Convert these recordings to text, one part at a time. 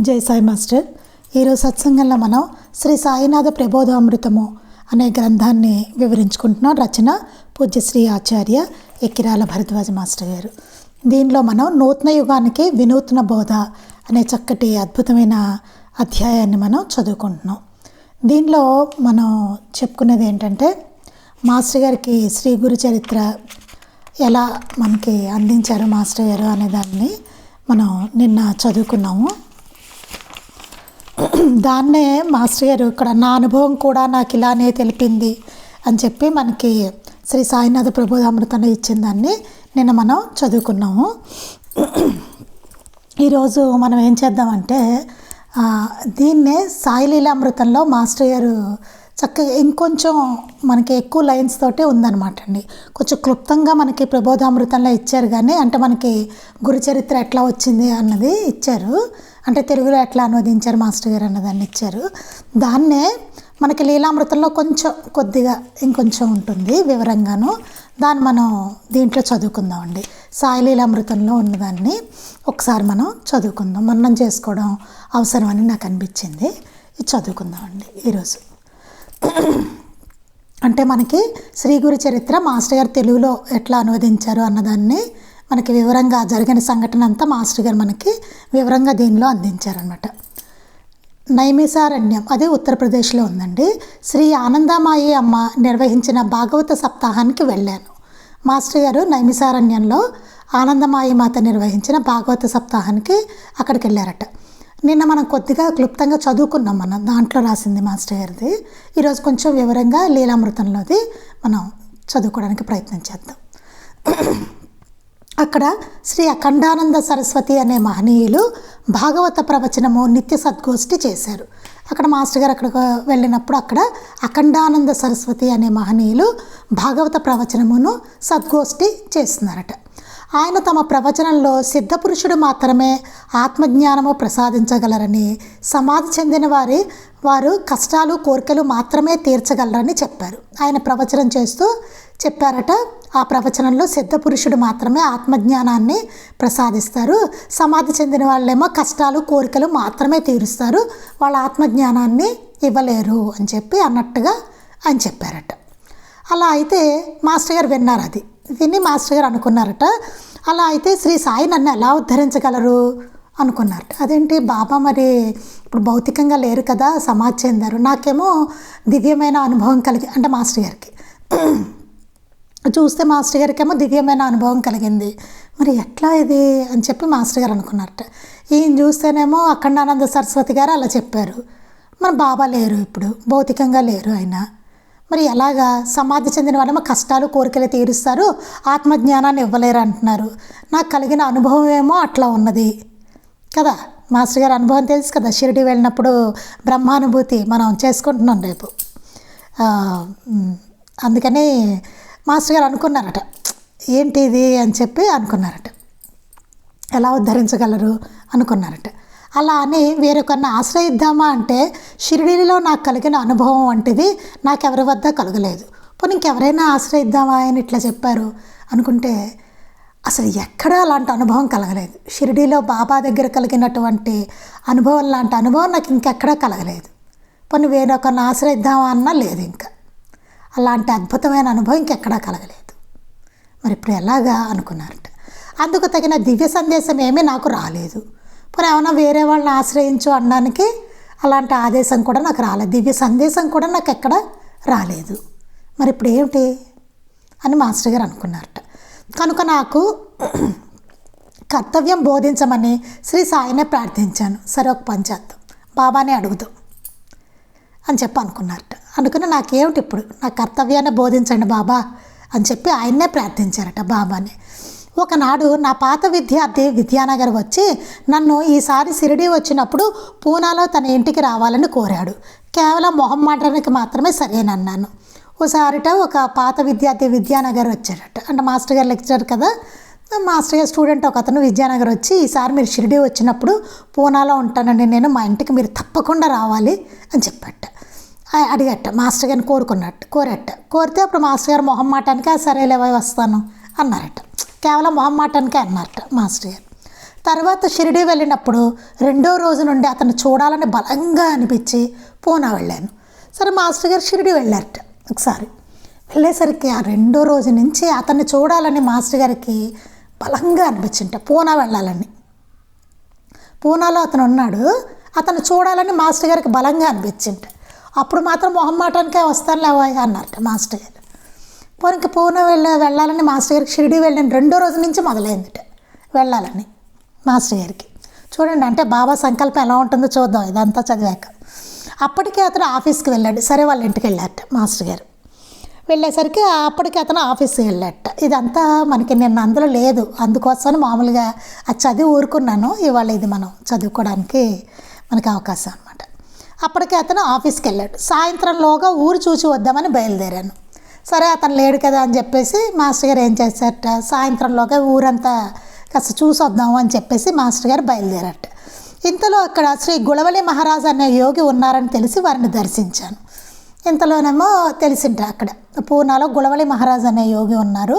జై సాయి మాస్టర్. ఈరోజు సత్సంగంలో మనం శ్రీ సాయినాథ ప్రబోధామృతము అనే గ్రంథాన్ని వివరించుకుంటున్నాం. రచన పూజ్యశ్రీ ఆచార్య ఎక్కిరాల భరద్వాజ మాస్టర్ గారు. దీనిలో మనం నూతన యుగానికి వినూత్న బోధ అనే చక్కటి అద్భుతమైన అధ్యాయాన్ని మనం చదువుకుంటున్నాం. దీనిలో మనం చెప్పుకునేది ఏంటంటే మాస్టర్ గారికి శ్రీ గురు చరిత్ర ఎలా మనకి అందించారు మాస్టర్ గారు అనే దాన్ని మనం నిన్న చదువుకున్నాము. దాన్నే మాస్టర్ గారు ఇక్కడ నా అనుభవం కూడా నాకు ఇలానే తెలిపింది అని చెప్పి మనకి శ్రీ సాయినాథ ప్రబోధామృతంలో ఇచ్చిన దాన్ని నిన్న మనం చదువుకున్నాము. ఈరోజు మనం ఏం చేద్దామంటే దీన్నే సాయిలీలామృతంలో మాస్టర్ గారు చక్కగా ఇంకొంచెం మనకి ఎక్కువ లైన్స్ తోటే ఉందన్నమాట అండి. కొంచెం క్లుప్తంగా మనకి ప్రబోధామృతంలో ఇచ్చారు కానీ అంటే మనకి గురుచరిత్ర ఎట్లా వచ్చింది అన్నది ఇచ్చారు. అంటే తెలుగులో ఎట్లా అనువదించారు మాస్టర్ గారు అన్నదాన్ని ఇచ్చారు. దాన్నే మనకి లీలామృతంలో కొంచెం కొద్దిగా ఇంకొంచెం ఉంటుంది వివరంగాను. దాన్ని మనం దీంట్లో చదువుకుందామండి సాయి లీలామృతంలో ఉన్నదాన్ని ఒకసారి మనం చదువుకుందాం. మన్నం చేసుకోవడం అవసరం అని నాకు అనిపించింది. ఇది చదువుకుందామండి ఈరోజు. అంటే మనకి శ్రీ గురు చరిత్ర మాస్టర్ గారు తెలుగులో ఎట్లా అనువదించారు అన్నదాన్ని మనకి వివరంగా జరిగిన సంఘటన అంతా మాస్టర్ గారు మనకి వివరంగా దీనిలో అందించారనమాట నైమిసారణ్యం అదే ఉత్తరప్రదేశ్లో ఉందండి. శ్రీ ఆనందమాయి అమ్మ నిర్వహించిన భాగవత సప్తాహానికి వెళ్ళాను. మాస్టర్ గారు నైమిసారణ్యంలో ఆనందమాయి మాత నిర్వహించిన భాగవత సప్తాహానికి అక్కడికి వెళ్ళారట. నిన్న మనం కొద్దిగా క్లుప్తంగా చదువుకున్నాం మనం దాంట్లో రాసింది మాస్టర్ గారిది. ఈరోజు కొంచెం వివరంగా లీలామృతంలోది మనం చదువుకోవడానికి ప్రయత్నం చేద్దాం. అక్కడ శ్రీ అఖండానంద సరస్వతి అనే మహనీయులు భాగవత ప్రవచనము నిత్య సద్గోష్ఠి చేశారు. అక్కడ మాస్టర్ గారు అక్కడికి వెళ్ళినప్పుడు అక్కడ అఖండానంద సరస్వతి అనే మహనీయులు భాగవత ప్రవచనమును సద్గోష్ఠి చేస్తున్నారట. ఆయన తమ ప్రవచనంలో సిద్ధపురుషుడు మాత్రమే ఆత్మజ్ఞానము ప్రసాదించగలరని సమాధి చెందిన వారి వారు కష్టాలు కోరికలు మాత్రమే తీర్చగలరని చెప్పారు. ఆయన ప్రవచనం చేస్తూ చెప్పారట ఆ ప్రవచనంలో సిద్ధపురుషుడు మాత్రమే ఆత్మజ్ఞానాన్ని ప్రసాదిస్తారు. సమాధి చెందిన వాళ్ళేమో కష్టాలు కోరికలు మాత్రమే తీరుస్తారు. వాళ్ళ ఆత్మజ్ఞానాన్ని ఇవ్వలేరు అని చెప్పి అన్నట్టుగా ఆయన చెప్పారట. అలా అయితే మాస్టర్ గారు విన్నారు అది. విని మాస్టర్ గారు అనుకున్నారట. అలా అయితే శ్రీ సాయి నన్ను ఎలా ఉద్ధరించగలరు? అనుకున్నారట. అదేంటి బాబా మరి ఇప్పుడు భౌతికంగా లేరు కదా సమాధి చెందారు. నాకేమో దివ్యమైన అనుభవం కలిగి అంటే మాస్టర్ గారికి. చూస్తే మాస్టర్ గారికి ఏమో దివ్యమైన అనుభవం కలిగింది. మరి ఎట్లా ఇది? అని చెప్పి మాస్టర్ గారు అనుకున్నారట. ఈయన చూస్తేనేమో అఖండానంద సరస్వతి గారు అలా చెప్పారు. మన బాబా లేరు ఇప్పుడు భౌతికంగా లేరు ఆయన. మరి ఎలాగా సమాధి చెందిన వాళ్ళేమో కష్టాలు కోరికలు తీరుస్తారు ఆత్మజ్ఞానాన్ని ఇవ్వలేరు అంటున్నారు. నాకు కలిగిన అనుభవం ఏమో అట్లా ఉన్నది. కదా? మాస్టర్ గారి అనుభవం తెలుసు కదా? షిరిడి వెళ్ళినప్పుడు బ్రహ్మానుభూతి మనం చేసుకుంటున్నాం రేపు. అందుకని మాస్టర్ గారు అనుకున్నారట. ఏంటి ఇది అని చెప్పి అనుకున్నారట. ఎలా ఉద్ధరించగలరు అనుకున్నారట. అలా అని వేరొకరిని ఆశ్రయిద్దామా అంటే షిరిడీలో నాకు కలిగిన అనుభవం వంటిది నాకు ఎవరి వద్ద కలగలేదు. పోనీ ఇంకెవరైనా ఆశ్రయిద్దామా అని ఇట్లా చెప్పారు అనుకుంటే అసలు ఎక్కడా అలాంటి అనుభవం కలగలేదు. షిరిడీలో బాబా దగ్గర కలిగినటువంటి అనుభవం లాంటి అనుభవం నాకు ఇంకెక్కడా కలగలేదు. పోనీ వేరొకరిని ఆశ్రయిద్దామా అన్నా లేదు ఇంకా. అలాంటి అద్భుతమైన అనుభవం ఇంకెక్కడా కలగలేదు. మరి ఇప్పుడు ఎలాగా అనుకున్నారట. అందుకు తగిన దివ్య సందేశం ఏమీ నాకు రాలేదు. పోనీ ఏమైనా వేరే వాళ్ళని ఆశ్రయించు అనడానికి అలాంటి ఆదేశం కూడా నాకు రాలేదు. దివ్య సందేశం కూడా నాకు ఎక్కడ రాలేదు. మరి ఇప్పుడు ఏమిటి అని మాస్టర్ గారు అనుకున్నారట. కనుక నాకు కర్తవ్యం బోధించమని శ్రీ సాయినే ప్రార్థించాను. సరే ఒక పని చేద్దాం. బాబానే అడుగుదాం అని చెప్పి అనుకున్నారట. అనుకుని నాకేమిటి ఇప్పుడు? నా కర్తవ్యాన్ని బోధించండి బాబా అని చెప్పి ఆయన్నే ప్రార్థించారట బాబాని. ఒకనాడు నా పాత విద్యార్థి విద్యానగర్ వచ్చి నన్ను ఈసారి షిరిడి వచ్చినప్పుడు పూనాలో తన ఇంటికి రావాలని కోరాడు. కేవలం మొహం మాటానికి మాత్రమే సరేనన్నాను. ఒకసారిట ఒక పాత విద్యార్థి విద్యానగర్ వచ్చారట అంటే మాస్టర్ గారు లెక్చరర్ కదా. మాస్టర్ గారు స్టూడెంట్ ఒక అతను విద్యానగర్ వచ్చి ఈసారి మీరు షిరిడి వచ్చినప్పుడు పూనాలో ఉంటానండి. నేను మా ఇంటికి మీరు తప్పకుండా రావాలి అని చెప్పట. అడిగట. మాస్టర్ గారిని కోరుకున్నట్టు కోరట. కోరితే అప్పుడు మాస్టర్ గారు మొహం మాటానికి సరేలేవై వస్తాను అన్నారట. కేవలం మొహమ్మాటానికే అన్నట్టు మాస్టర్ గారు. తర్వాత షిరిడి వెళ్ళినప్పుడు రెండో రోజు నుండి అతను చూడాలని బలంగా అనిపించి పూనా వెళ్ళాను. సరే మాస్టర్ గారు షిరిడి వెళ్ళారట ఒకసారి. వెళ్ళేసరికి ఆ రెండో రోజు నుంచి అతన్ని చూడాలని మాస్టర్ గారికి బలంగా అనిపించింట పూనా వెళ్ళాలని. పూనాలో అతను ఉన్నాడు. అతను చూడాలని మాస్టర్ గారికి బలంగా అనిపించింట. అప్పుడు మాత్రం మొహమ్మాటానికే వస్తాను లేవా అన్నారట మాస్టర్ గారు. పోనీ ఇంకా పూనా వెళ్ళ వెళ్ళాలని మాస్టర్ గారికి షిరిడి వెళ్ళిన రెండో రోజు నుంచి మొదలైందిట వెళ్ళాలని మాస్టర్ గారికి. చూడండి అంటే బాబా సంకల్పం ఎలా ఉంటుందో చూద్దాం ఇదంతా చదివాక. అప్పటికే అతను ఆఫీస్కి వెళ్ళాడు. సరే వాళ్ళ ఇంటికి వెళ్ళారట మాస్టర్ గారు. వెళ్ళేసరికి అప్పటికి అతను ఆఫీస్కి వెళ్ళాట ఇదంతా మనకి నిన్న అందులో లేదు. అందుకోసం మామూలుగా అది చదివి ఊరుకున్నాను. ఇవాళ ఇది మనం చదువుకోవడానికి మనకి అవకాశం అనమాట అప్పటికే అతను ఆఫీస్కి వెళ్ళాడు. సాయంత్రంలోగా ఊరు చూసి వద్దామని బయలుదేరాను. సరే అతను లేడు కదా అని చెప్పేసి మాస్టర్ గారు ఏం చేశారట? సాయంత్రంలోగా ఊరంతా కాస్త చూసి అని చెప్పేసి మాస్టర్ గారు బయలుదేరట ఇంతలో అక్కడ శ్రీ గుళవలి మహారాజ్ అనే యోగి ఉన్నారని తెలిసి వారిని దర్శించాను. ఇంతలోనేమో తెలిసింట అక్కడ పూనాలో గుళవలి మహారాజ్ అనే యోగి ఉన్నారు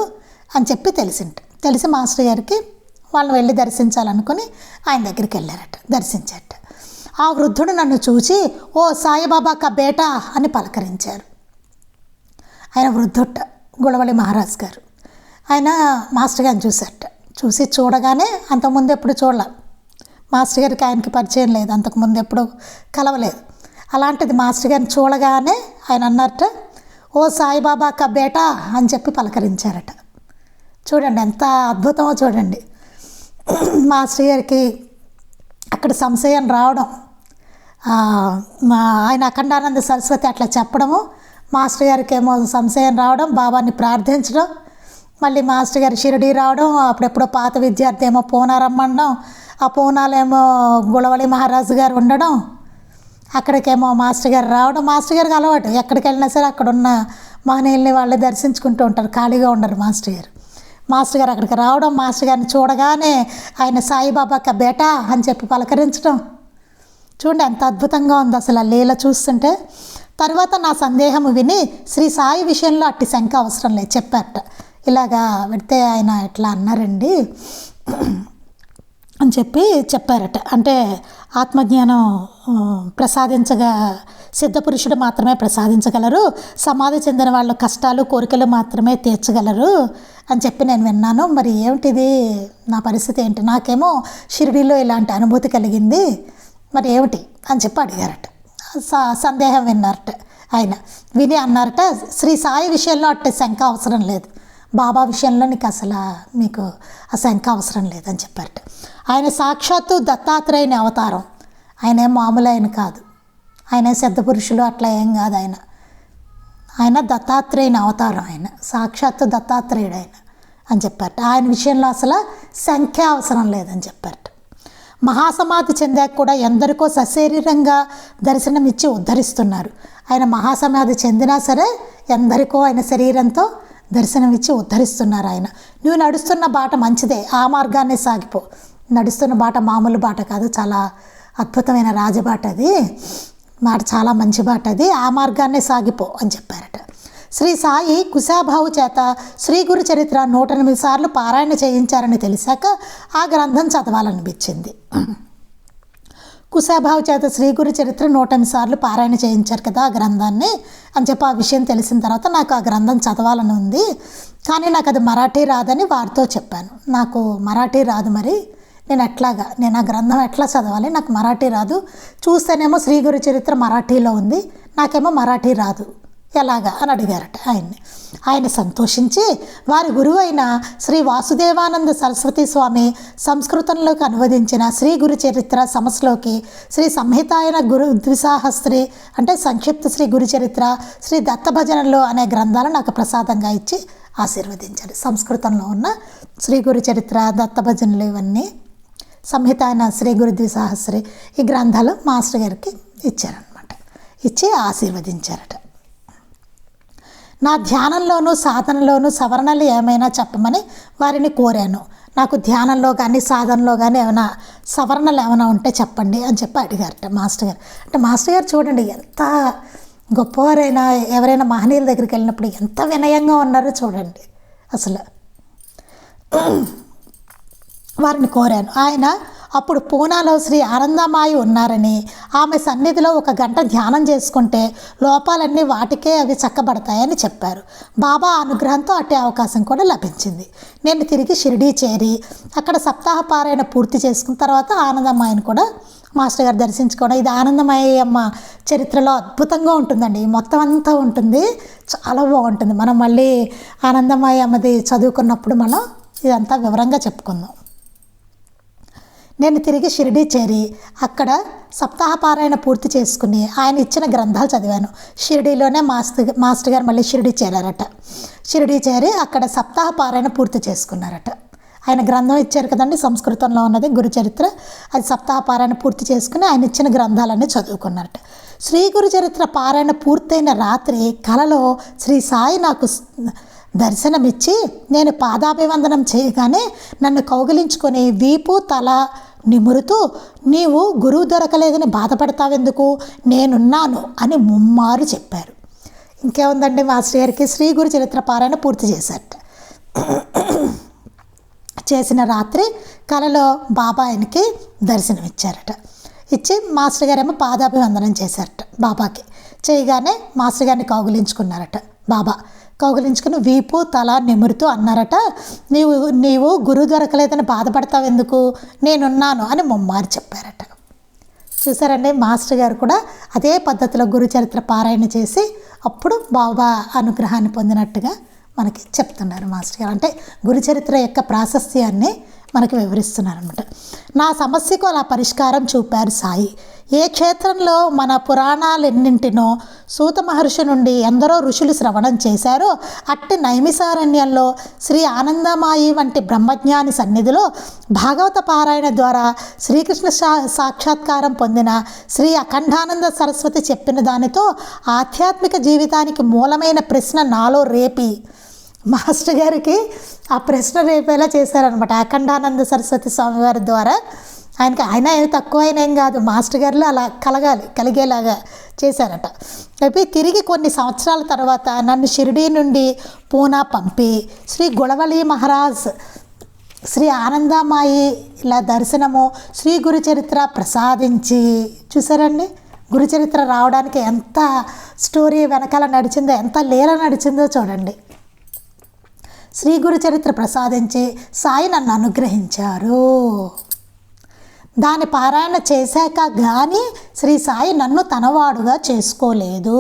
అని చెప్పి తెలిసింట. తెలిసి మాస్టర్ గారికి వాళ్ళని వెళ్ళి దర్శించాలనుకుని ఆయన దగ్గరికి వెళ్ళారట దర్శించట ఆ వృద్ధుడు నన్ను చూసి ఓ సాయిబాబా కా బేటా అని పలకరించారు. ఆయన వృద్ధుట్ట గుళవలి మహారాజ్ గారు. ఆయన మాస్టర్ గారిని చూశారట. చూసి చూడగానే అంతకుముందు ఎప్పుడు చూడలే. మాస్టర్ గారికి ఆయనకి పరిచయం లేదు. అంతకుముందు ఎప్పుడు కలవలేదు. అలాంటిది మాస్టర్ గారిని చూడగానే ఆయన అన్నట్ట ఓ సాయిబాబా కబ్బేటా అని చెప్పి పలకరించారట. చూడండి ఎంత అద్భుతమో చూడండి. మాస్టర్ గారికి అక్కడ సంశయం రావడం మా ఆయన అఖండానంద సరస్వతి అట్లా చెప్పడము మాస్టర్ గారికి ఏమో సంశయం రావడం బాబాని ప్రార్థించడం మళ్ళీ మాస్టర్ గారు షిరిడి రావడం అప్పుడెప్పుడో పాత విద్యార్థి ఏమో పూనా రమ్మనడం ఆ పూనాలేమో గుళవలి మహారాజు గారు ఉండడం అక్కడికేమో మాస్టర్ గారు రావడం. మాస్టర్ గారికి అలవాటు ఎక్కడికి వెళ్ళినా సరే అక్కడ ఉన్న మహనీయుల్ని వాళ్ళే దర్శించుకుంటూ ఉంటారు ఖాళీగా ఉండరు మాస్టర్ గారు. మాస్టర్ గారు అక్కడికి రావడం మాస్టర్ గారిని చూడగానే ఆయన సాయిబాబాక బేటా అని చెప్పి పలకరించడం. చూడండి ఎంత అద్భుతంగా ఉంది అసలు ఆ లీల చూస్తుంటే. తర్వాత నా సందేహం విని శ్రీ సాయి విషయంలో అట్టి శంక అవసరం లేదు చెప్పారట. ఇలాగా పెడితే ఆయన ఇట్లా అన్నారండి? అని చెప్పి చెప్పారట. అంటే ఆత్మజ్ఞానం ప్రసాదించగా సిద్ధపురుషుడు మాత్రమే ప్రసాదించగలరు సమాధి చెందిన వాళ్ళ కష్టాలు కోరికలు మాత్రమే తీర్చగలరు అని చెప్పి నేను విన్నాను. మరి ఏమిటిది? నా పరిస్థితి ఏంటి? నాకేమో షిరిడీలో ఇలాంటి అనుభూతి కలిగింది. మరి ఏమిటి? అని చెప్పి అడిగారట. సందేహం విన్నారట ఆయన. విని అన్నారట శ్రీ సాయి విషయంలో అట్టే శంక అవసరం లేదు. బాబా విషయంలో నీకు అసలు మీకు ఆ శంక అవసరం లేదని చెప్పారట. ఆయన సాక్షాత్తు దత్తాత్రేయుని అవతారం. ఆయన మామూలు ఆయన కాదు. ఆయన సిద్ధ పురుషులు అట్లా ఏం కాదు ఆయన. ఆయన దత్తాత్రేయుని అవతారం ఆయన. సాక్షాత్తు దత్తాత్రేయుడు ఆయన అని చెప్పారట. ఆయన విషయంలో అసలు సంఖ్య అవసరం లేదని చెప్పారట. మహాసమాధి చెందాక కూడా ఎందరికో సశరీరంగా దర్శనమిచ్చి ఉద్ధరిస్తున్నారు. ఆయన మహాసమాధి చెందినా సరే ఎందరికో ఆయన శరీరంతో దర్శనమిచ్చి ఉద్ధరిస్తున్నారు ఆయన. నువ్వు నడుస్తున్న బాట మంచిదే ఆ మార్గాన్ని సాగిపో. నడుస్తున్న బాట మామూలు బాట కాదు చాలా అద్భుతమైన రాజబాట అది. మాట చాలా మంచి బాట అది ఆ మార్గాన్నే సాగిపో అని చెప్పారట. శ్రీ సాయి కుశాభావు చేత శ్రీ గురు చరిత్ర నూట ఎనిమిది సార్లు పారాయణ చేయించారని తెలిసాక ఆ గ్రంథం చదవాలనిపించింది. కుశాభావు చేత శ్రీ గురు చరిత్ర నూట ఎనిమిది సార్లు పారాయణ చేయించారు కదా ఆ గ్రంథాన్ని అని చెప్పి ఆ విషయం తెలిసిన తర్వాత నాకు ఆ గ్రంథం చదవాలని ఉంది. కానీ నాకు అది మరాఠీ రాదని వారితో చెప్పాను. నాకు మరాఠీ రాదు మరి. నేను ఎట్లాగా? నేను ఆ గ్రంథం ఎట్లా చదవాలి? నాకు మరాఠీ రాదు. చూస్తేనేమో శ్రీ గురు చరిత్ర మరాఠీలో ఉంది. నాకేమో మరాఠీ రాదు. ఎలాగా అని అడిగారట ఆయన్ని. ఆయన సంతోషించి వారి గురువైన శ్రీ వాసుదేవానంద సరస్వతి స్వామి సంస్కృతంలోకి అనువదించిన శ్రీ గురు చరిత్ర సమస్లోకి శ్రీ సంహితాయన గురు ద్విసాహస్త్రి అంటే సంక్షిప్త శ్రీ గురు చరిత్ర శ్రీ దత్త భజనలు అనే గ్రంథాలు నాకు ప్రసాదంగా ఇచ్చి ఆశీర్వదించారు సంస్కృతంలో ఉన్న శ్రీ గురు చరిత్ర దత్తభజనలు ఇవన్నీ సంహిత అయిన శ్రీ గురు ద్విసహస్రి ఈ గ్రంథాలు మాస్టర్ గారికి ఇచ్చారనమాట ఇచ్చి ఆశీర్వదించారట. నా ధ్యానంలోనూ సాధనలోనూ సవరణలు ఏమైనా చెప్పమని వారిని కోరాను. నాకు ధ్యానంలో కానీ సాధనలో కానీ ఏమైనా సవరణలు ఏమైనా ఉంటే చెప్పండి అని చెప్పి అడిగారట మాస్టర్ గారు. అంటే మాస్టర్ గారు చూడండి ఎంత గొప్పవారైనా ఎవరైనా మహనీయుల దగ్గరికి వెళ్ళినప్పుడు ఎంత వినయంగా ఉన్నారో చూడండి అసలు. వారిని కోరాను. ఆయన అప్పుడు పూనాలో శ్రీ ఆనందమాయి ఉన్నారని ఆమె సన్నిధిలో ఒక గంట ధ్యానం చేసుకుంటే లోపాలన్నీ వాటికే అవి చక్కబడతాయని చెప్పారు. బాబా అనుగ్రహంతో అట్టే అవకాశం కూడా లభించింది. నేను తిరిగి షిరిడీ చేరి అక్కడ సప్తాహ పారాయణ పూర్తి చేసుకున్న తర్వాత ఆనందమాయిని కూడా మాస్టర్ గారు దర్శించుకోవడం. ఇది ఆనందమయ్య అమ్మ చరిత్రలో అద్భుతంగా ఉంటుందండి. మొత్తం అంతా ఉంటుంది. చాలా బాగుంటుంది. మనం మళ్ళీ ఆనందమయ్య అమ్మది చదువుకున్నప్పుడు మనం ఇదంతా వివరంగా చెప్పుకుందాం. నేను తిరిగి షిరిడీ చేరి అక్కడ సప్తాహపారాయణ పూర్తి చేసుకుని ఆయన ఇచ్చిన గ్రంథాలు చదివాను. షిరిడీలోనే మాస్టర్ మాస్టర్ గారు మళ్ళీ షిరిడీ చేరారట. షిరిడీ చేరి అక్కడ సప్తాహపారాయణ పూర్తి చేసుకున్నారట. ఆయన గ్రంథం ఇచ్చారు కదండి సంస్కృతంలో ఉన్నది గురుచరిత్ర. అది సప్తాహపారాయణ పూర్తి చేసుకుని ఆయన ఇచ్చిన గ్రంథాలన్నీ చదువుకున్నారట. శ్రీ గురుచరిత్ర పారాయణ పూర్తయిన రాత్రి కలలో శ్రీ సాయి నాకు దర్శనమిచ్చి నేను పాదాభివందనం చేయగానే నన్ను కౌగిలించుకొని వీపు తల నిమురుతూ నీవు గురువు దొరకలేదని బాధపడతావెందుకు? నేనున్నాను అని ముమ్మారు చెప్పారు. ఇంకేముందండి? మాస్టర్ గారికి శ్రీ గురు చరిత్ర పారాయణ పూర్తి చేశారట. చేసిన రాత్రి కలలో బాబా ఆయనకి దర్శనమిచ్చారట. ఇచ్చి మాస్టర్ గారేమో పాదాభివందనం చేశారట బాబాకి. చేయగానే మాస్టర్ గారిని కౌగులించుకున్నారట బాబా. కౌగిలించుకుని వీపు తల నిమురుతూ అన్నారట నీవు నీవు గురువు దొరకలేదని బాధపడతావు ఎందుకు? నేనున్నాను అని ముమ్మారు చెప్పారట. చూసారండి మాస్టర్ గారు కూడా అదే పద్ధతిలో గురు చరిత్ర పారాయణ చేసి అప్పుడు బాబా అనుగ్రహాన్ని పొందినట్టుగా మనకి చెప్తున్నారు మాస్టర్ గారు. అంటే గురు చరిత్ర యొక్క ప్రాశస్త్యాన్ని మనకి వివరిస్తున్నారు అనమాట నా సమస్యకు అలా పరిష్కారం చూపారు సాయి. ఏ క్షేత్రంలో మన పురాణాలెన్నింటినో సూత మహర్షి నుండి ఎందరో ఋషులు శ్రవణం చేశారో అట్టి నైమిసారణ్యంలో శ్రీ ఆనందమాయి వంటి బ్రహ్మజ్ఞాని సన్నిధిలో భాగవత పారాయణ ద్వారా శ్రీకృష్ణ సా సాక్షాత్కారం పొందిన శ్రీ అఖండానంద సరస్వతి చెప్పిన దానితో ఆధ్యాత్మిక జీవితానికి మూలమైన ప్రశ్న నాలో రేపి. మాస్టర్ గారికి ఆ ప్రశ్న రేపేలా చేశారనమాట అఖండానంద సరస్వతి స్వామి వారి ద్వారా. ఆయనకి ఆయన ఏమి తక్కువ అయిన ఏం కాదు మాస్టర్ గారిలో అలా కలగాలి కలిగేలాగా చేశారట. అయితే తిరిగి కొన్ని సంవత్సరాల తర్వాత నన్ను షిరిడీ నుండి పూనా పంపి శ్రీ గుళవళి మహారాజ్ శ్రీ ఆనందమాయి ఇలా దర్శనము శ్రీ గురు చరిత్ర ప్రసాదించి చూసారండి గురుచరిత్ర రావడానికి ఎంత స్టోరీ వెనకాల నడిచిందో ఎంత లీల నడిచిందో చూడండి. శ్రీ గురుచరిత్ర ప్రసాదించి సాయి నన్ను అనుగ్రహించారు. దాని పారాయణ చేశాక కానీ శ్రీ సాయి నన్ను తనవాడుగా చేసుకోలేదు.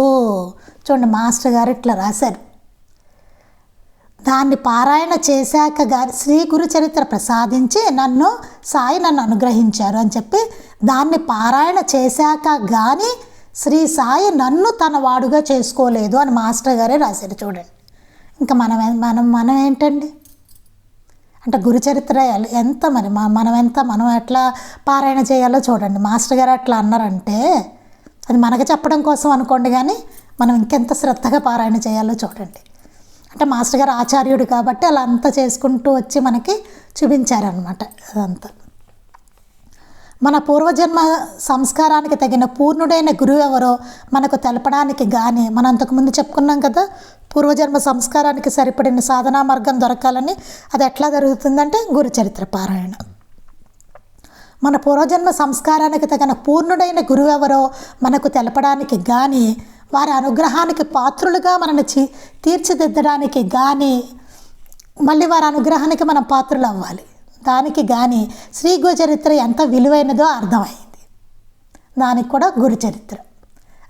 చూడండి మాస్టర్ గారు ఇట్లా రాశారు. దాన్ని పారాయణ చేశాక గారి శ్రీ గురు చరిత్ర ప్రసాదించి నన్ను సాయి నన్ను అనుగ్రహించారు అని చెప్పి దాన్ని పారాయణ చేశాక కానీ శ్రీ సాయి నన్ను తన వాడుగా చేసుకోలేదు అని మాస్టర్ గారే రాశారు చూడండి. ఇంకా మనం మనం మనం ఏంటండి? అంటే గురుచరిత్ర ఎంత మరి? మనం ఎంత మనం ఎట్లా పారాయణ చేయాలో చూడండి. మాస్టర్ గారు అట్లా అన్నారంటే అది మనకు చెప్పడం కోసం అనుకోండి కానీ మనం ఇంకెంత శ్రద్ధగా పారాయణ చేయాలో చూడండి. అంటే మాస్టర్ గారు ఆచార్యుడు కాబట్టి అలా అంతా చేసుకుంటూ వచ్చి మనకి చూపించారనమాట అదంతా. మన పూర్వజన్మ సంస్కారానికి తగిన పూర్ణుడైన గురువు ఎవరో మనకు తెలపడానికి కానీ మనం అంతకుముందు చెప్పుకున్నాం కదా పూర్వజన్మ సంస్కారానికి సరిపడిన సాధనా మార్గం దొరకాలని అది ఎట్లా జరుగుతుందంటే గురు చరిత్ర పారాయణ. మన పూర్వజన్మ సంస్కారానికి తగిన పూర్ణుడైన గురువు ఎవరో మనకు తెలపడానికి కానీ వారి అనుగ్రహానికి పాత్రులుగా మనని తీర్చిదిద్దడానికి కానీ మళ్ళీ వారి అనుగ్రహానికి మనం పాత్రలు అవ్వాలి దానికి కానీ శ్రీ గురుచరిత్ర ఎంత విలువైనదో అర్థమైంది. దానికి కూడా గురుచరిత్ర.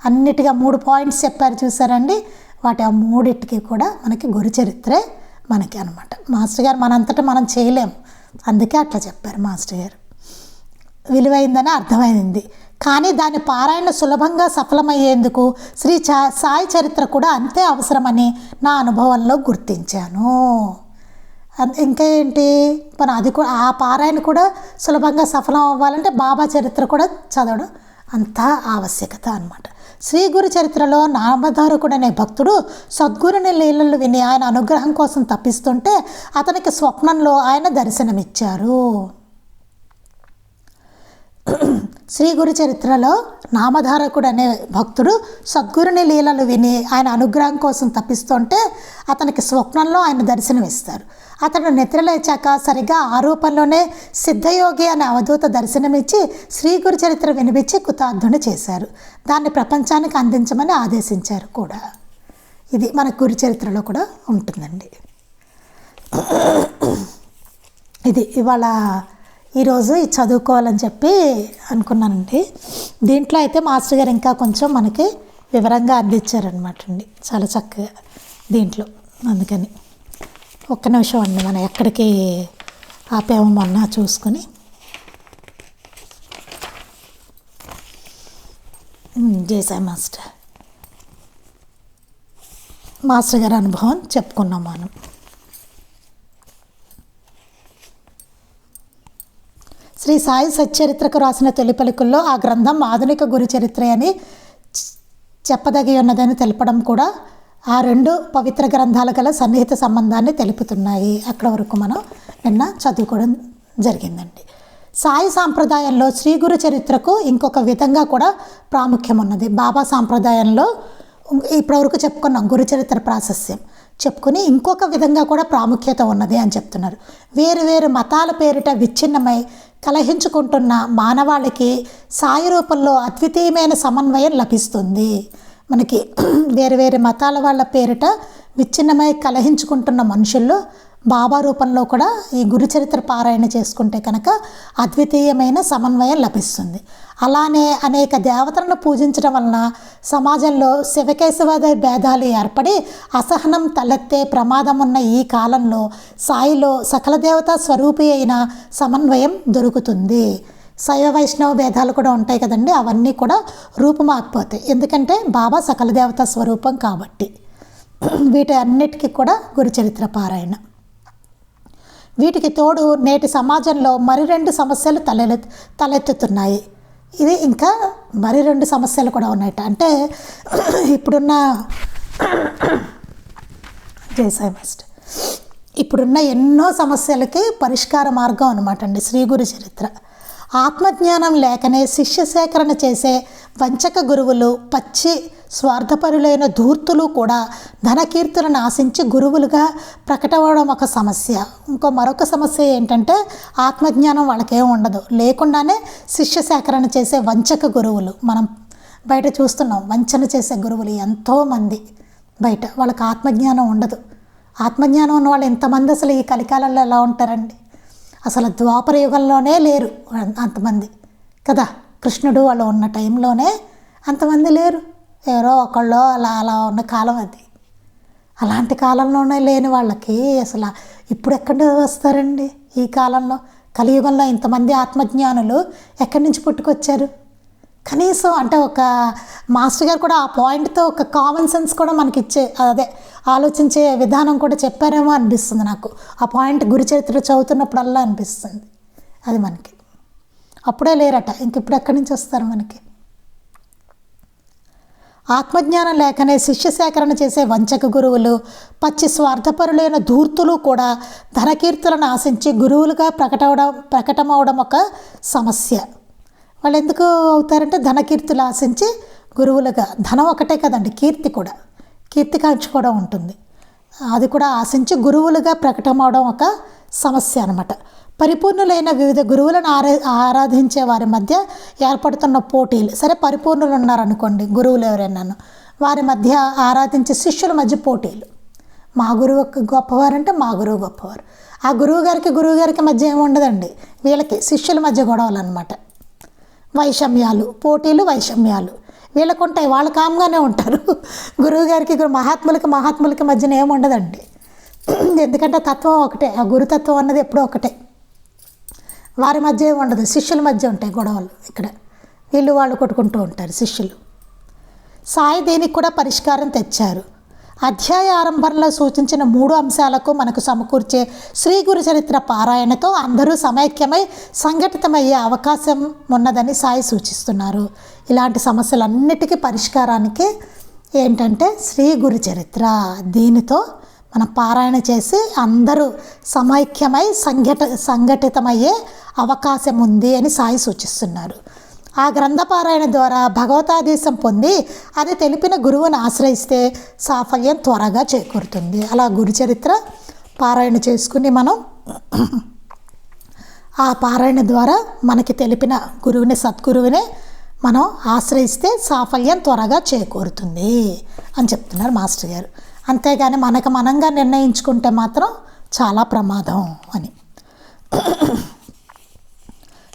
అన్నిటిగా మూడు పాయింట్స్ చెప్పారు చూసారండి. వాటి ఆ మూడింటికి కూడా మనకి గురుచరిత్రే మనకి అనమాట మాస్టర్ గారు మనంతటా మనం చేయలేము అందుకే అట్లా చెప్పారు మాస్టర్ గారు. విలువైందని అర్థమైంది. కానీ దాని పారాయణ సులభంగా సఫలమయ్యేందుకు శ్రీ చా సాయి చరిత్ర కూడా అంతే అవసరమని నా అనుభవంలో గుర్తించాను. ఇంకా ఏంటి? మన అది కూడా ఆ పారాయణ కూడా సులభంగా సఫలం అవ్వాలంటే బాబా చరిత్ర కూడా చదవడం అంత ఆవశ్యకత అన్నమాట. శ్రీ గురు చరిత్రలో నామధారకుడనే భక్తుడు సద్గురుని లీలలు విని ఆయన అనుగ్రహం కోసం తప్పిస్తుంటే అతనికి స్వప్నంలో ఆయన దర్శనమిచ్చారు. శ్రీ గురు చరిత్రలో నామధారకుడు అనే భక్తుడు సద్గురుని లీలలు విని ఆయన అనుగ్రహం కోసం తప్పిస్తుంటే అతనికి స్వప్నంలో ఆయన దర్శనమిస్తారు. అతడు నిద్రలేచాక సరిగా ఆ రూపంలోనే సిద్ధయోగి అనే అవధూత దర్శనమిచ్చి శ్రీ గురు చరిత్ర వినిపించి కృతార్థుని చేశారు. దాన్ని ప్రపంచానికి అందించమని ఆదేశించారు కూడా. ఇది మన గురు చరిత్రలో కూడా ఉంటుందండి. ఇది ఇవాళ ఈరోజు ఇది చదువుకోవాలని చెప్పి అనుకున్నానండి. దీంట్లో అయితే మాస్టర్ గారు ఇంకా కొంచెం మనకి వివరంగా అందించారనమాట అండి. చాలా చక్కగా దీంట్లో అందుకని. ఒక్క నిమిషం అండి మనం ఎక్కడికి ఆపేమో మొన్న చూసుకొని. ఉమ్, మాస్టర్. మాస్టర్ గారి అనుభవం చెప్పుకున్నాం మనం. శ్రీ సాయి సచ్చరిత్రకు రాసిన తొలి పలుకుల్లో ఆ గ్రంథం ఆధునిక గురు చరిత్ర అని చెప్పదగి ఉన్నదని తెలపడం కూడా ఆ రెండు పవిత్ర గ్రంథాల గల సన్నిహిత సంబంధాన్ని తెలుపుతున్నాయి. అక్కడ వరకు మనం నిన్న చదువుకోవడం జరిగిందండి. సాయి సాంప్రదాయంలో శ్రీ గురు చరిత్రకు ఇంకొక విధంగా కూడా ప్రాముఖ్యం ఉన్నది బాబా సాంప్రదాయంలో ఇప్పటివరకు చెప్పుకున్నాం గురు చరిత్ర ప్రాశస్యం. చెప్పుకుని ఇంకొక విధంగా కూడా ప్రాముఖ్యత ఉన్నది అని చెప్తున్నారు. వేరు వేరు మతాల పేరిట విచ్ఛిన్నమై కలహించుకుంటున్న మానవాళికి సాయి రూపంలో అద్వితీయమైన సమన్వయం లభిస్తుంది. మనకి వేరు వేరు మతాల వాళ్ళ పేరిట విచ్ఛిన్నమై కలహించుకుంటున్న మనుషుల్లో బాబా రూపంలో కూడా ఈ గురు చరిత్ర పారాయణ చేసుకుంటే కనుక అద్వితీయమైన సమన్వయం లభిస్తుంది. అలానే అనేక దేవతలను పూజించడం వలన సమాజంలో శివకేశవాద భేదాలు ఏర్పడి అసహనం తలెత్తే ప్రమాదం ఉన్న ఈ కాలంలో సాయిలో సకల దేవతా స్వరూపి అయిన సమన్వయం దొరుకుతుంది. శైవ వైష్ణవ భేదాలు కూడా ఉంటాయి కదండి అవన్నీ కూడా రూపుమాకపోతాయి ఎందుకంటే బాబా సకల దేవతా స్వరూపం కాబట్టి. వీటి అన్నిటికీ కూడా గురుచరిత్ర పారాయణ. వీటికి తోడు నేటి సమాజంలో మరి రెండు సమస్యలు తలె తలెత్తుతున్నాయి. ఇది ఇంకా మరి రెండు సమస్యలు కూడా ఉన్నాయట. అంటే ఇప్పుడున్న జయసాయి మాస్టర్ ఇప్పుడున్న ఎన్నో సమస్యలకి పరిష్కార మార్గం అనమాట అండి శ్రీ గురు చరిత్ర. ఆత్మజ్ఞానం లేకనే శిష్య సేకరణ చేసే వంచక గురువులు పచ్చి స్వార్థపరులైన ధూర్తులు కూడా ధనకీర్తులను ఆశించి గురువులుగా ప్రకటవడం ఒక సమస్య. ఇంకో మరొక సమస్య ఏంటంటే ఆత్మజ్ఞానం వాళ్ళకేం ఉండదు. లేకుండానే శిష్య సేకరణ చేసే వంచక గురువులు. మనం బయట చూస్తున్నాం వంచన చేసే గురువులు ఎంతోమంది బయట. వాళ్ళకి ఆత్మజ్ఞానం ఉండదు. ఆత్మజ్ఞానం ఉన్న వాళ్ళు ఎంతమంది అసలు ఈ కలికాలంలో ఎలా ఉంటారండి? అసలు ద్వాపర యుగంలోనే లేరు అంతమంది. కదా? కృష్ణుడు వాళ్ళు ఉన్న టైంలోనే అంతమంది లేరు. ఎవరో ఒకళ్ళు అలా అలా ఉన్న కాలం అది. అలాంటి కాలంలోనే లేని వాళ్ళకి అసలు ఇప్పుడు ఎక్కడ వస్తారండి ఈ కాలంలో? కలియుగంలో ఇంతమంది ఆత్మజ్ఞానులు ఎక్కడి నుంచి పుట్టుకొచ్చారు? కనీసం అంటే ఒక మాస్టర్ గారు కూడా ఆ పాయింట్తో ఒక కామన్ సెన్స్ కూడా మనకి ఇచ్చే అదే ఆలోచించే విధానం కూడా చెప్పారేమో అనిపిస్తుంది నాకు. ఆ పాయింట్ గురు చరిత్ర చదువుతున్నప్పుడల్లా అనిపిస్తుంది. అది మనకి. అప్పుడే లేరట. ఇంక ఇప్పుడు ఎక్కడి నుంచి వస్తారు మనకి? ఆత్మజ్ఞానం లేకనే శిష్య సేకరణ చేసే వంచక గురువులు పచ్చి స్వార్థపరులైన ధూర్తులు కూడా ధనకీర్తులను ఆశించి గురువులుగా ప్రకటవడం ప్రకటమవడం ఒక సమస్య. వాళ్ళు ఎందుకు అవుతారంటే ధనకీర్తులు ఆశించి గురువులుగా. ధనం ఒకటే కదండి కీర్తి కూడా. కీర్తికాంక్ష కూడా ఉంటుంది. అది కూడా ఆశించి గురువులుగా ప్రకటమవడం ఒక సమస్య అనమాట పరిపూర్ణులైన వివిధ గురువులను ఆరా ఆరాధించే వారి మధ్య ఏర్పడుతున్న పోటీలు. సరే పరిపూర్ణులు ఉన్నారనుకోండి గురువులు ఎవరైనాను వారి మధ్య ఆరాధించే శిష్యుల మధ్య పోటీలు. మా గురువు గొప్పవారంటే మా గురువు గొప్పవారు. ఆ గురువు గారికి గురువు గారికి మధ్య ఏమి ఉండదండి. వీళ్ళకి శిష్యుల మధ్య గొడవలు అనమాట వైషమ్యాలు పోటీలు వైషమ్యాలు. వీళ్ళకు ఉంటాయి వాళ్ళు కామ్గానే ఉంటారు. గురువుగారికి మహాత్ములకి మహాత్ములకి మధ్యన ఏమి ఉండదండి. ఎందుకంటే తత్వం ఒకటే ఆ గురుతత్వం అన్నది ఎప్పుడూ ఒకటే. వారి మధ్య ఉండదు శిష్యుల మధ్య ఉంటాయి గొడవలు ఇక్కడ. వీళ్ళు వాళ్ళు కొట్టుకుంటూ ఉంటారు శిష్యులు. సాయి దీనికి కూడా పరిష్కారం తెచ్చారు. అధ్యాయ ఆరంభంలో సూచించిన మూడు అంశాలకు మనకు సమకూర్చే శ్రీ గురు చరిత్ర పారాయణతో అందరూ సమైక్యమై సంఘటితమయ్యే అవకాశం ఉన్నదని సాయి సూచిస్తున్నారు. ఇలాంటి సమస్యలన్నిటికీ పరిష్కారానికి ఏంటంటే శ్రీ గురు చరిత్ర. దీనితో మనం పారాయణ చేసి అందరూ సమైక్యమై సంఘట సంఘటితమయ్యే అవకాశం ఉంది అని సాయి సూచిస్తున్నారు. ఆ గ్రంథపారాయణ ద్వారా భగవతాదేశం పొంది అది తెలిపిన గురువుని ఆశ్రయిస్తే సాఫల్యం త్వరగా చేకూరుతుంది. అలా గురు చరిత్ర పారాయణ చేసుకుని మనం ఆ పారాయణ ద్వారా మనకి తెలిపిన గురువుని సద్గురువునే మనం ఆశ్రయిస్తే సాఫల్యం త్వరగా చేకూరుతుంది అని చెప్తున్నారు మాస్టర్ గారు. అంతేగాని మనకు మనంగా నిర్ణయించుకుంటే మాత్రం చాలా ప్రమాదం అని.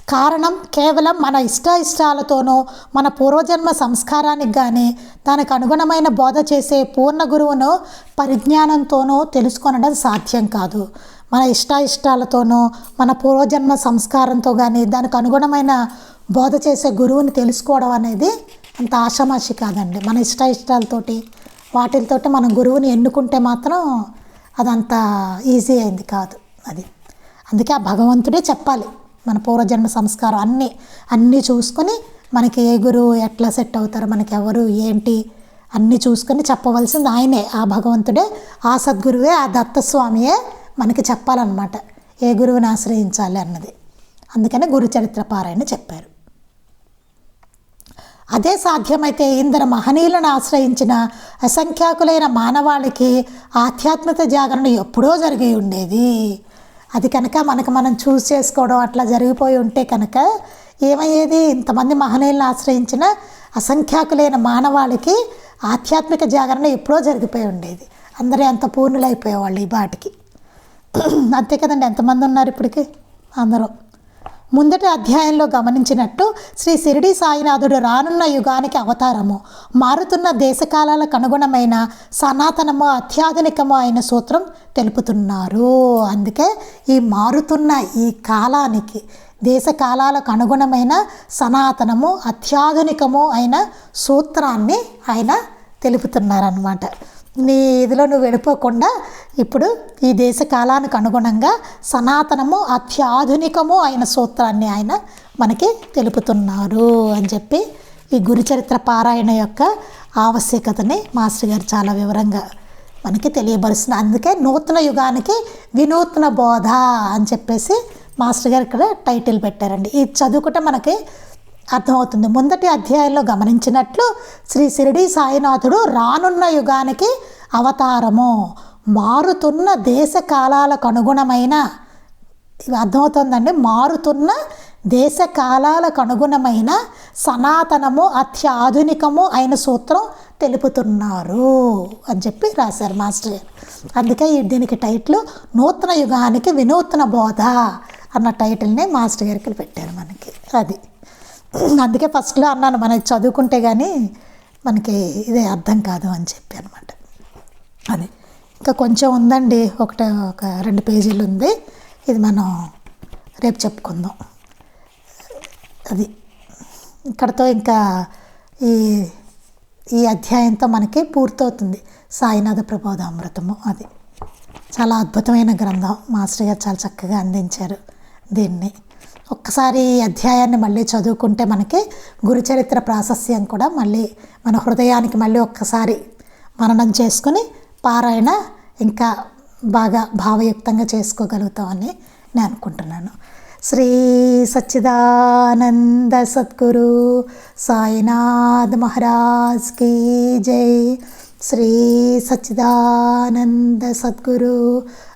కారణం కేవలం మన ఇష్ట ఇష్టాలతోనో మన పూర్వజన్మ సంస్కారానికి కానీ దానికి అనుగుణమైన బోధ చేసే పూర్ణ గురువును పరిజ్ఞానంతోనో తెలుసుకొనడం సాధ్యం కాదు. మన ఇష్ట ఇష్టాలతోనో మన పూర్వజన్మ సంస్కారంతో కానీ దానికి అనుగుణమైన బోధ చేసే గురువుని తెలుసుకోవడం అనేది అంత ఆషామాషి కాదండి. మన ఇష్ట ఇష్టాలతోటి వాటితోటి మనం గురువుని ఎన్నుకుంటే మాత్రం అదంత ఈజీ అయింది కాదు అది. అందుకే ఆ భగవంతుడే చెప్పాలి. మన పూర్వజన్మ సంస్కారం అన్నీ అన్నీ చూసుకొని మనకి ఏ గురువు ఎట్లా సెట్ అవుతారు మనకి ఎవరు ఏంటి అన్నీ చూసుకొని చెప్పవలసింది ఆయనే. ఆ భగవంతుడే ఆ సద్గురువే ఆ దత్తస్వామియే మనకి చెప్పాలన్నమాట. ఏ గురువుని ఆశ్రయించాలి అన్నది. అందుకనే గురు చరిత్ర పారాయణ చెప్పారు. అదే సాధ్యమైతే ఇందరు మహనీయులను ఆశ్రయించిన అసంఖ్యాకులైన మానవాళికి ఆధ్యాత్మిక జాగరణ ఎప్పుడో జరిగి ఉండేది. అది కనుక మనకు మనం చూస్ చేసుకోవడం అట్లా జరిగిపోయి ఉంటే కనుక ఏమయ్యేది? ఇంతమంది మహనీయులను ఆశ్రయించిన అసంఖ్యాకులైన మానవాళికి ఆధ్యాత్మిక జాగరణ ఎప్పుడో జరిగిపోయి ఉండేది. అందరూ ఎంత పూర్ణులైపోయేవాళ్ళు ఈ బాటికి. అంతే కదండి ఎంతమంది ఉన్నారు ఇప్పటికి? అందరూ. ముందటి అధ్యాయంలో గమనించినట్టు శ్రీ సిరిడి సాయినాథుడు రానున్న యుగానికి అవతారము. మారుతున్న దేశకాలాలకు అనుగుణమైన సనాతనము అత్యాధునికము అయిన సూత్రం తెలుపుతున్నారు. అందుకే ఈ మారుతున్న ఈ కాలానికి దేశకాలాలకు అనుగుణమైన సనాతనము అత్యాధునికము అయిన సూత్రాన్ని ఆయన తెలుపుతున్నారనమాట నీ ఇదిలో నువ్వు వెళ్ళిపోకుండా ఇప్పుడు ఈ దేశ కాలానికి అనుగుణంగా సనాతనము అత్యాధునికము అయిన సూత్రాన్ని ఆయన మనకి తెలుపుతున్నారు అని చెప్పి ఈ గురుచరిత్ర పారాయణ యొక్క ఆవశ్యకతని మాస్టర్ గారు చాలా వివరంగా మనకి తెలియబరుస్తుంది అందుకే నూతన యుగానికి వినూత్న బోధ అని చెప్పేసి మాస్టర్ గారు ఇక్కడ టైటిల్ పెట్టారండి. ఇది చదువుకుంటే మనకి అర్థమవుతుంది. ముందటి అధ్యాయంలో గమనించినట్లు శ్రీ షిరిడి సాయినాథుడు రానున్న యుగానికి అవతారము. మారుతున్న దేశ కాలాలకు అనుగుణమైన అర్థమవుతుందండి? మారుతున్న దేశ కాలాలకు అనుగుణమైన సనాతనము అత్యాధునికము అయిన సూత్రం తెలుపుతున్నారు అని చెప్పి రాశారు మాస్టర్. గారు అందుకే ఈ దీనికి టైటిల్ నూతన యుగానికి వినూత్న బోధ అన్న టైటిల్ని మాస్టర్ గారికి పెట్టారు మనకి. అది. అందుకే ఫస్ట్లో అన్నాను మనకి చదువుకుంటే కానీ మనకి ఇదే అర్థం కాదు అని చెప్పి అనమాట అది. ఇంకా కొంచెం ఉందండి ఒకటే ఒక రెండు పేజీలు ఉంది. ఇది మనం రేపు చెప్పుకుందాం. అది. ఇక్కడతో ఇంకా ఈ ఈ అధ్యాయంతో మనకి పూర్తవుతుంది. సాయినాథ ప్రబోధామృతము అది. చాలా అద్భుతమైన గ్రంథం. మాస్టర్ గారు చాలా చక్కగా అందించారు దీన్ని. ఒక్కసారి ఈ అధ్యాయాన్ని మళ్ళీ చదువుకుంటే మనకి గురుచరిత్ర ప్రాశస్యం కూడా మళ్ళీ మన హృదయానికి మళ్ళీ ఒక్కసారి మననం చేసుకుని పారాయణ ఇంకా బాగా భావయుక్తంగా చేసుకోగలుగుతామని నేను అనుకుంటున్నాను. శ్రీ సచ్చిదానంద సద్గురు సాయినాథ్ మహారాజ్ కీ జై. శ్రీ సచ్చిదానంద సద్గురు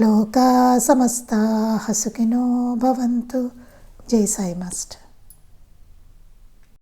లోకా సమస్తా హసుకినో భవంతు. జై సాయి మాస్టర్.